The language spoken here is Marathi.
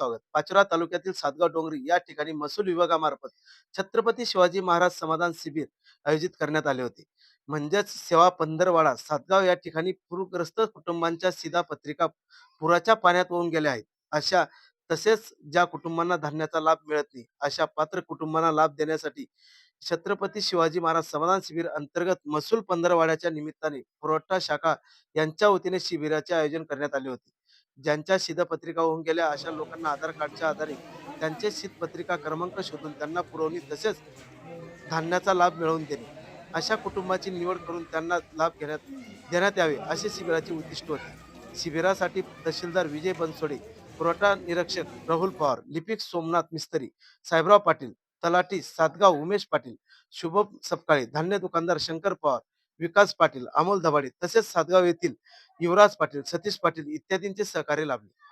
स्वागत. पाचोरा तालुक्यातील सातगाव डोंगरी या ठिकाणी महसूल विभागामार्फत छत्रपती शिवाजी महाराज समाधान शिबिर आयोजित करण्यात आले होते. म्हणजेच सेवा पंधरवाडा सातगाव या ठिकाणी पूरग्रस्त कुटुंबांच्या सीधा पत्रिका पुराच्या पाण्यात वाहून गेल्या आहेत. अशा तसेच ज्या कुटुंबांना धान्याचा लाभ मिळत नाही अशा पात्र कुटुंबांना लाभ देण्यासाठी छत्रपती शिवाजी महाराज समाधान शिबिर अंतर्गत महसूल पंधरवाड्याच्या निमित्ताने पुरवठा शाखा यांच्या वतीने शिबिराचे आयोजन करण्यात आले होते. ज्यांच्या शिधपत्रिका होऊन गेल्या अशा लोकांना आधार कार्डच्या आधारे त्यांचे शीतपत्रिका क्रमांक शोधून त्यांना पुरवणी तसेच धान्याचा लाभ मिळवून देणे अशा कुटुंबाची निवड करून त्यांना लाभ घेण्यात देण्यात यावे असे शिबिराचे उद्दिष्ट होते. शिबिरासाठी तहसीलदार विजय बनसोडे पुरवठा निरीक्षक राहुल पवार लिपिक सोमनाथ मिस्त्री साहेबराव पाटील तलाठी सातगाव उमेश पाटील शुभम सपकाळे धान्य दुकानदार शंकर पवार विकास पाटील अमोल दबाडे तसेच सातगाव येथील युवराज पाटील सतीश पाटील इत्यादींचे सहकार्य लाभले.